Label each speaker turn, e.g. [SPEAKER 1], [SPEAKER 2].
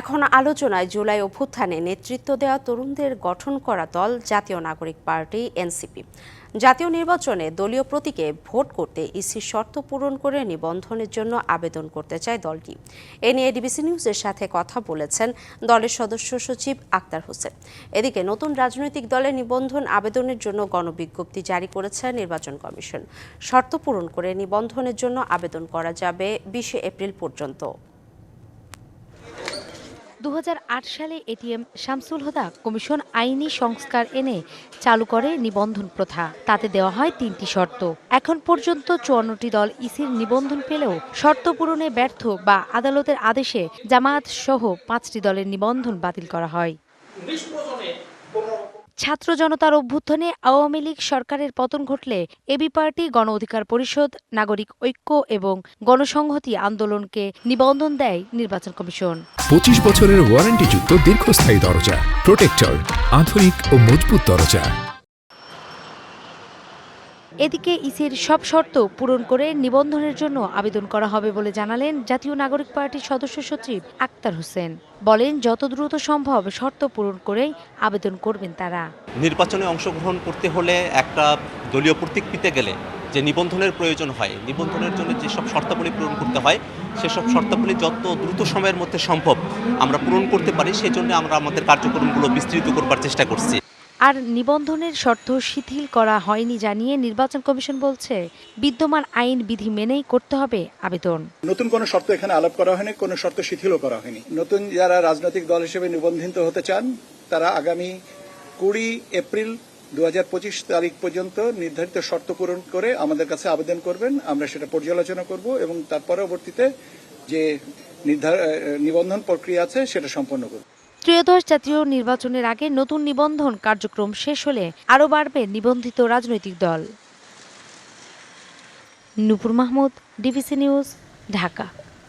[SPEAKER 1] এখন আলোচনায় জুলাই অভ্যুত্থানে নেতৃত্ব দেওয়া তরুণদের গঠন করা দল জাতীয় নাগরিক পার্টি, এনসিপি। জাতীয় নির্বাচনে দলীয় প্রতীকে ভোট করতে ইসির শর্ত পূরণ করে নিবন্ধনের জন্য আবেদন করতে চায় দলটি। এ নিয়ে ডিবিসি নিউজের সাথে কথা বলেছেন দলের সদস্য সচিব আক্তার হোসেন। এদিকে নতুন রাজনৈতিক দলের নিবন্ধন আবেদনের জন্য গণবিজ্ঞপ্তি জারি করেছে নির্বাচন কমিশন। শর্ত পূরণ করে নিবন্ধনের জন্য আবেদন করা যাবে বিশে এপ্রিল পর্যন্ত।
[SPEAKER 2] দু হাজার আট সালে এটিএম শামসুল হুদা কমিশন আইনি সংস্কার এনে চালু করে নিবন্ধন প্রথা। তাতে দেওয়া হয় তিনটি শর্ত। এখন পর্যন্ত চুয়ান্নটি দল ইসির নিবন্ধন পেলেও শর্ত পূরণে ব্যর্থ বা আদালতের আদেশে জামায়াত সহ পাঁচটি দলের নিবন্ধন বাতিল করা হয়। ছাত্র জনতার অভ্যুত্থানে আওয়ামী লীগ সরকারের পতন ঘটলে এবি পার্টি গণ অধিকার পরিষদ, নাগরিক ঐক্য এবং গণসংহতি আন্দোলনকে নিবন্ধন দেয় নির্বাচন কমিশন।
[SPEAKER 3] পঁচিশ বছরের ওয়ারেন্টি যুক্ত দীর্ঘস্থায়ী দরজা, প্রোটেক্টর, আধুনিক ও মজবুত দরজা।
[SPEAKER 2] এদিকে ইসির সব শর্ত পূরণ করে নিবন্ধনের জন্য আবেদন করা হবে বলে জানালেন জাতীয় নাগরিক পার্টির সদস্য সচিব আক্তার হোসেন। বলেন, যত দ্রুত সম্ভব শর্ত পূরণ করেই আবেদন করবেন তারা।
[SPEAKER 4] নির্বাচনে অংশগ্রহণ করতে হলে একটা দলীয় প্রতীক পেতে গেলে যে নিবন্ধনের প্রয়োজন হয়, নিবন্ধনের জন্য যেসব শর্তাবলী পূরণ করতে হয় সেসব শর্তাবলী যত দ্রুত সময়ের মধ্যে সম্ভব আমরা পূরণ করতে পারি, সেজন্য আমরা আমাদের কার্যক্রমগুলো বিস্তৃত করবার চেষ্টা করছি।
[SPEAKER 2] আর নিবন্ধনের শর্ত শিথিল করা হয়নি জানিয়ে নির্বাচন কমিশন বলছে, বিদ্যমান আইন বিধি মেনেই করতে হবে আবেদন।
[SPEAKER 5] নতুন কোনো শর্ত এখানে আলাপ করা হয়নি, কোনো শর্ত শিথিলও করা হয়নি। নতুন যারা রাজনৈতিক দল হিসেবে নিবন্ধিত হতে চান, তারা আগামী কুড়ি এপ্রিল দু হাজার পঁচিশ তারিখ পর্যন্ত নির্ধারিত শর্ত পূরণ করে আমাদের কাছে আবেদন করবেন। আমরা সেটা পর্যালোচনা করব এবং তার পরবর্তীতে যে নিবন্ধন প্রক্রিয়া আছে, সেটা সম্পন্ন করব।
[SPEAKER 2] ত্রয়োদশ জাতীয় নির্বাচনের আগে নতুন নিবন্ধন কার্যক্রম শেষ হলে আরও বাড়বে নিবন্ধিত রাজনৈতিক দল। Nupur Mahmud, DBC news, Dhaka.